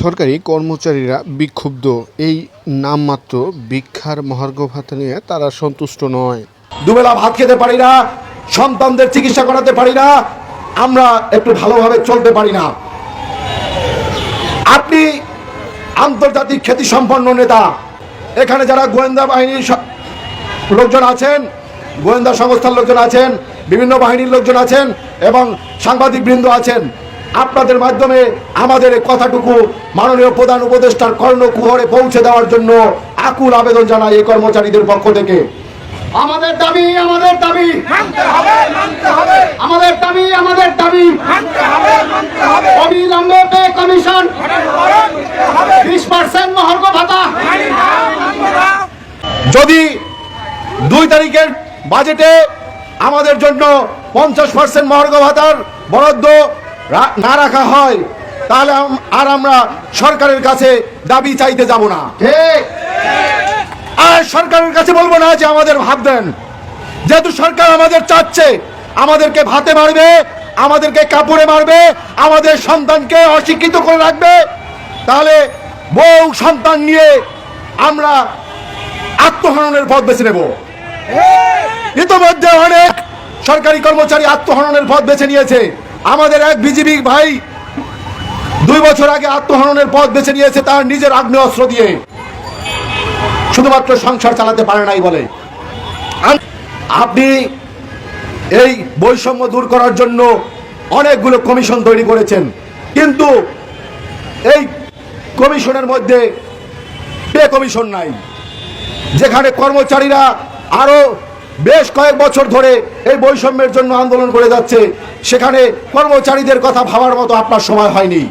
সরকারি কর্মচারীরা বিক্ষুব্ধ। এই নামমাত্র ভিক্ষার মহার্ঘ ভাতা নিয়ে তারা সন্তুষ্ট নয়। দুবেলা ভাত খেতে পারি না, সন্তানদের চিকিৎসা করাতে পারি না, আমরা একটু ভালোভাবে চলতে পারি না। আপনি আন্তর্জাতিক খ্যাতি সম্পন্ন নেতা, এখানে যারা গোয়েন্দা বাহিনীর লোকজন আছেন, গোয়েন্দা সংস্থার লোকজন আছেন, বিভিন্ন বাহিনীর লোকজন আছেন, এবং সাংবাদিক বৃন্দ আছেন আপনাদের মাধ্যমে আমাদের এই কথাটুকু মাননীয় প্রধান উপদেষ্টার কর্ণকুহরে পৌঁছে দেওয়ার জন্য আকুল আবেদন জানাই এই কর্মচারীদের পক্ষ থেকে। আমাদের দাবি আমাদের দাবি। আমাদের দাবি আমাদের দাবি। অবিলম্বে পে কমিশন। বিশ পার্সেন্ট মহর্ঘ ভাতা। যদি দুই তারিখের বাজেটে আমাদের জন্য পঞ্চাশ পার্সেন্ট মহার্ঘ ভাতার বরাদ্দ না রাখা হয় তাহলে আর আমরা সরকারের কাছে দাবি চাইতে যাব না। আর সরকারের কাছে বলব না যে আমাদের ভাত দেন। যেহেতু সরকার আমাদের চাচ্ছে আমাদেরকে ভাতে মারবে আমাদেরকে কাপড়ে মারবে আমাদের সন্তানকে অশিক্ষিত করে রাখবে তাহলে বউ সন্তান নিয়ে আমরা আত্মহননের পথ বেছে নেব। ইতোমধ্যে অনেক সরকারি কর্মচারী আত্মহননের পথ বেছে নিয়েছে। আমাদের এক বিজিবি ভাই দুই বছর আগে আত্মহননের পথ বেছে নিয়েছে তার নিজের আগ্নেয় অস্ত্র দিয়ে। শুধুমাত্র সংসার চালাতে পারে নাই বলে। আপনি এই বৈষম্য দূর করার জন্য অনেকগুলো কমিশন তৈরি করেছেন। কিন্তু এই কমিশনের মধ্যে পে কমিশন নাই। যেখানে কর্মচারীরা আরও বেশ কয়েক বছর ধরে এই বৈষম্যের জন্য আন্দোলন করে যাচ্ছে। সেখানে কর্মচারীদের কথা ভাবার মতো আপনার সময় হয়নি।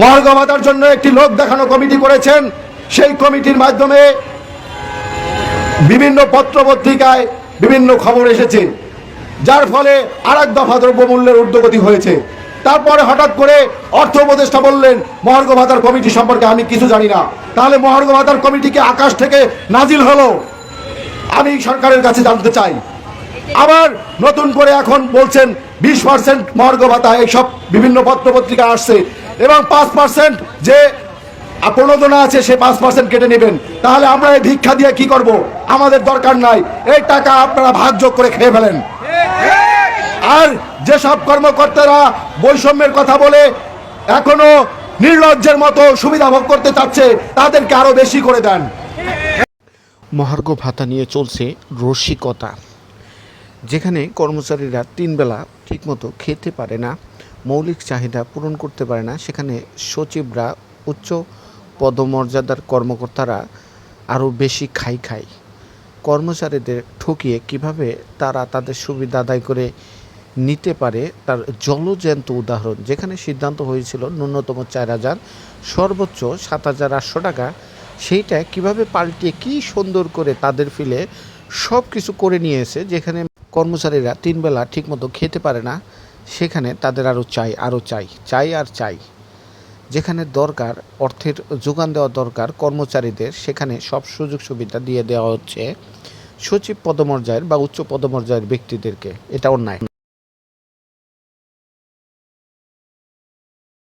মহার্ঘ ভাতার জন্য একটি লোক দেখানো কমিটি করেছেন। সেই কমিটির মাধ্যমে বিভিন্ন পত্র পত্রিকায় বিভিন্ন খবর এসেছে। যার ফলে আর এক দফা দ্রব্যমূল্যের ঊর্ধ্বগতি হয়েছে। তারপরে হঠাৎ করে অর্থ উপদেষ্টা বললেন, মহার্ঘ ভাতার কমিটি সম্পর্কে আমি কিছু জানি না। তাহলে মহার্ঘ ভাতার কমিটিকে আকাশ থেকে নাজিল হলো। আমি সরকারের কাছে জানতে চাই। আবার নতুন করে এখন বলছেন বিশ পার্সেন্ট মহার্ঘ ভাতা, এইসব বিভিন্ন পত্র পত্রিকা আসছে। এবং পাঁচ পার্সেন্ট যে প্রণোদনা আছে, সে পাঁচ পার্সেন্ট কেটে নেবেন। তাহলে আমরা এই ভিক্ষা দিয়ে কি করব? আমাদের দরকার নাই। এই টাকা আপনারা ভাগযোগ করে খেয়ে ফেলেন। আর যেসব কর্মকর্তারা বৈষম্যের কথা বলে, এখনও নির্লজ্জের মতো সুবিধা ভোগ করতে চাচ্ছে, তাদেরকে আরও বেশি করে দেন। মহার্ঘ ভাতা নিয়ে চলছে রসিকতা। যেখানে কর্মচারীরা তিন বেলা ঠিকমতো খেতে পারে না, মৌলিক চাহিদা পূরণ করতে পারে না, সেখানে সচিবরা উচ্চ পদমর্যাদার কর্মকর্তারা আরও বেশি খাই খায় কর্মচারীদের ঠকিয়ে কীভাবে তারা তাদের সুবিধা আদায় করে নিতে পারে তার জলজ্যান্ত উদাহরণ। যেখানে সিদ্ধান্ত হয়েছিল ন্যূনতম চার হাজার, সর্বোচ্চ সাত হাজার আটশো টাকা, সেইটা কীভাবে পাল্টিয়ে কি সুন্দর করে তাদের ফিলে সব কিছু করে নিয়েছে যেখানে কর্মচারীরা তিনবেলা ঠিকমতো খেতে পারে না, সেখানে তাদের আরও চাই আরও চাই চাই আর চাই। যেখানে দরকার, অর্থের যোগান দেওয়া দরকার কর্মচারীদের, সেখানে সব সুযোগ সুবিধা দিয়ে দেওয়া হচ্ছে সচিব পদমর্যায়ের বা উচ্চ পদমর্যায়ের ব্যক্তিদেরকে। এটা অন্যায়।